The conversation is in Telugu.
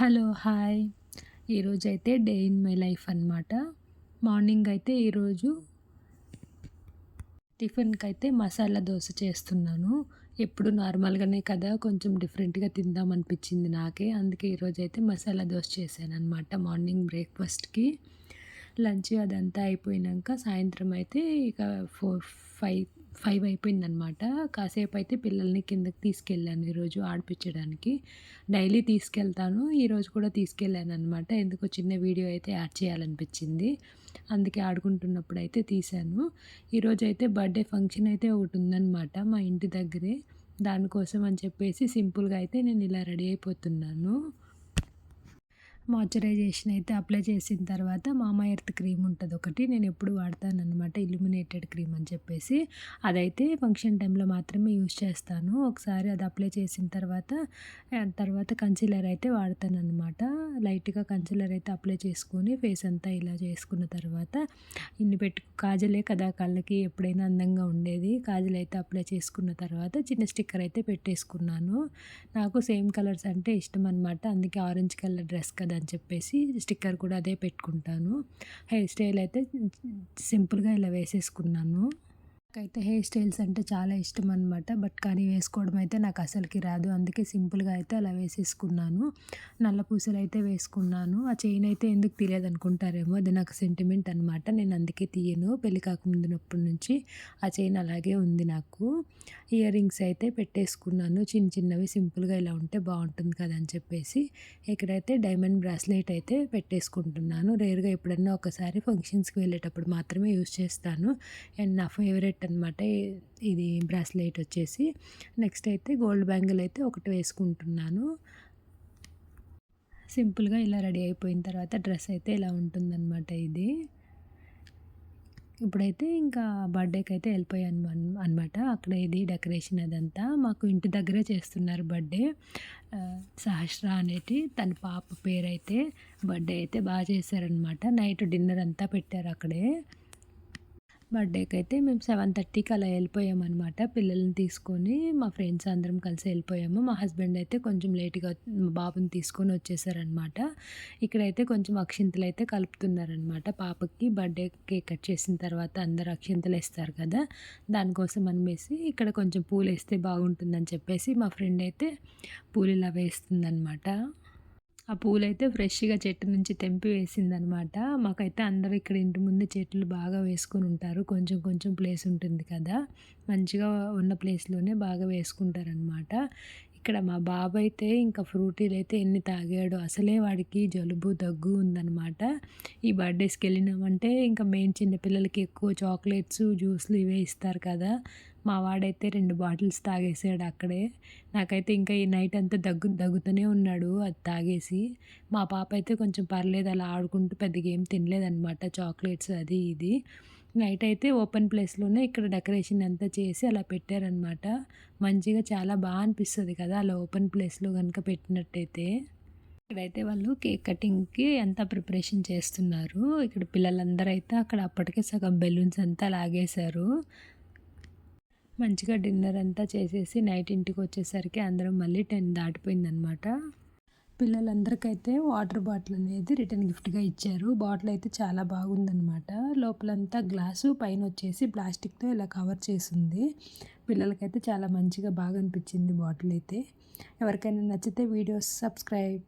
Hello hi. ఈరోజు అయితే డే ఇన్ మై లైఫ్ అనమాట మార్నింగ్ అయితే ఈరోజు టిఫిన్కి అయితే మసాలా దోశ చేస్తున్నాను. ఎప్పుడు నార్మల్గానే కదా కొంచెం డిఫరెంట్గా తిందాం అనిపించింది నాకే. అందుకే ఈరోజు అయితే మసాలా దోశ చేశాను అనమాట మార్నింగ్ బ్రేక్ఫాస్ట్కి. లంచ్ అదంతా అయిపోయినాక సాయంత్రం అయితే ఇక ఫోర్ ఫైవ్ ఫైవ్ అయిపోయిందనమాట. కాసేపు అయితే పిల్లల్ని కిందకి తీసుకెళ్ళాను ఈరోజు ఆడిపించడానికి డైలీ తీసుకెళ్తాను ఈరోజు కూడా తీసుకెళ్ళాను అనమాట ఎందుకో చిన్న వీడియో అయితే యాడ్ చేయాలనిపించింది. అందుకే ఆడుకుంటున్నప్పుడు అయితే తీశాను ఈరోజు అయితే బర్త్డే ఫంక్షన్ అయితే ఒకటి ఉందన్నమాట మా ఇంటి దగ్గరే. దానికోసం అని చెప్పేసి సింపుల్గా అయితే నేను ఇలా రెడీ అయిపోతున్నాను. మాయిశ్చరైజేషన్ అయితే అప్లై చేసిన తర్వాత మామా ఎర్త్ క్రీమ్ ఉంటుంది ఒకటి. నేను ఎప్పుడు వాడతాను అనమాట ఇల్యూమినేటెడ్ క్రీమ్ అని చెప్పేసి. అదైతే ఫంక్షన్ టైంలో మాత్రమే యూజ్ చేస్తాను. ఒకసారి అది అప్లై చేసిన తర్వాత తర్వాత కన్సీలర్ అయితే వాడతాను అనమాట లైట్గా కన్సిలర్ అయితే అప్లై చేసుకొని ఫేస్ అంతా ఇలా చేసుకున్న తర్వాత ఇన్ని పెట్టు కాజలే కదా కళ్ళకి ఎప్పుడైనా అందంగా ఉండేది. కాజల్ అయితే అప్లై చేసుకున్న తర్వాత చిన్న స్టిక్కర్ అయితే పెట్టేసుకున్నాను. నాకు సేమ్ కలర్స్ అంటే ఇష్టం అనమాట అందుకే ఆరెంజ్ కలర్ డ్రెస్ కదా అని చెప్పేసి స్టిక్కర్ కూడా అదే పెట్టుకుంటాను. హెయిర్ స్టైల్ అయితే సింపుల్గా ఇలా వేసేసుకున్నాను. నాకైతే హెయిర్ స్టైల్స్ అంటే చాలా ఇష్టం అనమాట బట్ కానీ వేసుకోవడం అయితే నాకు అసలుకి రాదు. అందుకే సింపుల్గా అయితే అలా వేసేసుకున్నాను. నల్ల పూసలు అయితే వేసుకున్నాను. ఆ చైన్ అయితే ఎందుకు తీయలేదు అనుకుంటారేమో అది నాకు సెంటిమెంట్ అనమాట నేను అందుకే తీయను. పెళ్ళి కాకముందునప్పటి నుంచి ఆ చైన్ అలాగే ఉంది నాకు. ఇయర్ రింగ్స్ అయితే పెట్టేసుకున్నాను. చిన్న చిన్నవి సింపుల్గా ఇలా ఉంటే బాగుంటుంది కదా అని చెప్పేసి ఇక్కడైతే డైమండ్ బ్రాస్లెట్ అయితే పెట్టేసుకుంటున్నాను. రేరుగా ఎప్పుడన్నా ఒకసారి ఫంక్షన్స్కి వెళ్ళేటప్పుడు మాత్రమే యూస్ చేస్తాను. అండ్ నా ఫేవరెట్ సెట్ అనమాట. ఇది బ్రాస్లెట్ వచ్చేసి. నెక్స్ట్ అయితే గోల్డ్ బ్యాంగిల్ అయితే ఒకటి వేసుకుంటున్నాను. సింపుల్గా ఇలా రెడీ అయిపోయిన తర్వాత డ్రెస్ అయితే ఇలా ఉంటుందన్నమాట ఇది. ఇప్పుడైతే ఇంకా బర్త్డేకి అయితే వెళ్ళిపోయాను అనమాట అక్కడ ఇది డెకరేషన్ అదంతా. మాకు ఇంటి దగ్గరే చేస్తున్నారు బర్త్డే. సహస్ర అనేటి తన పాప పేరైతే బర్త్డే అయితే బాగా చేశారనమాట నైట్ డిన్నర్ అంతా పెట్టారు అక్కడే. బర్త్డేకి అయితే మేము సెవెన్ థర్టీకి అలా వెళ్ళిపోయామన్నమాట. పిల్లల్ని తీసుకొని మా ఫ్రెండ్స్ అందరం కలిసి వెళ్ళిపోయాము. మా హస్బెండ్ అయితే కొంచెం లేట్గా మా బాబుని తీసుకొని వచ్చేసారనమాట ఇక్కడైతే కొంచెం అక్షింతలు అయితే కలుపుతున్నారనమాట పాపకి బర్త్డే కేక్ కట్ చేసిన తర్వాత అందరు అక్షింతలు వేస్తారు కదా దానికోసం అనేసి ఇక్కడ కొంచెం పూలు వేస్తే బాగుంటుందని చెప్పేసి మా ఫ్రెండ్ అయితే పూలు ఇలా వేస్తుందనమాట ఆ పూలైతే ఫ్రెష్గా చెట్టు నుంచి తెంపి వేసిందనమాట. మాకైతే అందరూ ఇక్కడ ఇంటి ముందు చెట్లు బాగా వేసుకొని ఉంటారు. కొంచెం కొంచెం ప్లేస్ ఉంటుంది కదా. మంచిగా ఉన్న ప్లేస్లోనే బాగా వేసుకుంటారనమాట. ఇక్కడ మా బాబు అయితే ఇంకా ఫ్రూటీలు అయితే ఎన్ని తాగాడు అసలే వాడికి జలుబు దగ్గు ఉందనమాట ఈ బర్త్డేస్కి వెళ్ళినామంటే ఇంకా మెయిన్ చిన్నపిల్లలకి ఎక్కువ చాక్లెట్స్ జ్యూస్లు ఇవే ఇస్తారు కదా. మా వాడైతే రెండు బాటిల్స్ తాగేసాడు అక్కడే. నాకైతే ఇంకా ఈ నైట్ అంతా దగ్గు దగ్గుతూనే ఉన్నాడు అది తాగేసి. మా పాప అయితే కొంచెం పర్లేదు అలా ఆడుకుంటూ పెద్దగా ఏం తినలేదనమాట చాక్లెట్స్ అది ఇది. నైట్ అయితే ఓపెన్ ప్లేస్లోనే ఇక్కడ డెకరేషన్ అంతా చేసి అలా పెట్టారనమాట. మంచిగా చాలా బాగా అనిపిస్తుంది కదా అలా ఓపెన్ ప్లేస్లో కనుక పెట్టినట్టయితే. ఇక్కడైతే వాళ్ళు కేక్ కటింగ్కి అంతా ప్రిపరేషన్ చేస్తున్నారు. ఇక్కడ పిల్లలందరూ అయితే అక్కడ అప్పటికే సగం బెలూన్స్ అంతా లాగేశారు. మంచిగా డిన్నర్ అంతా చేసేసి నైట్ ఇంటికి వచ్చేసరికి అందరం మళ్ళీ టెన్ దాటిపోయిందనమాట. పిల్లలందరికైతే వాటర్ బాటిల్ అనేది రిటర్న్ గిఫ్ట్గా ఇచ్చారు. బాటిల్ అయితే చాలా బాగుందనమాట లోపలంతా గ్లాసు పైన వచ్చేసి ప్లాస్టిక్తో ఇలా కవర్ చేసింది. పిల్లలకైతే చాలా మంచిగా బాగా అనిపించింది బాటిల్ అయితే. ఎవరికైనా నచ్చితే వీడియోస్ సబ్స్క్రైబ్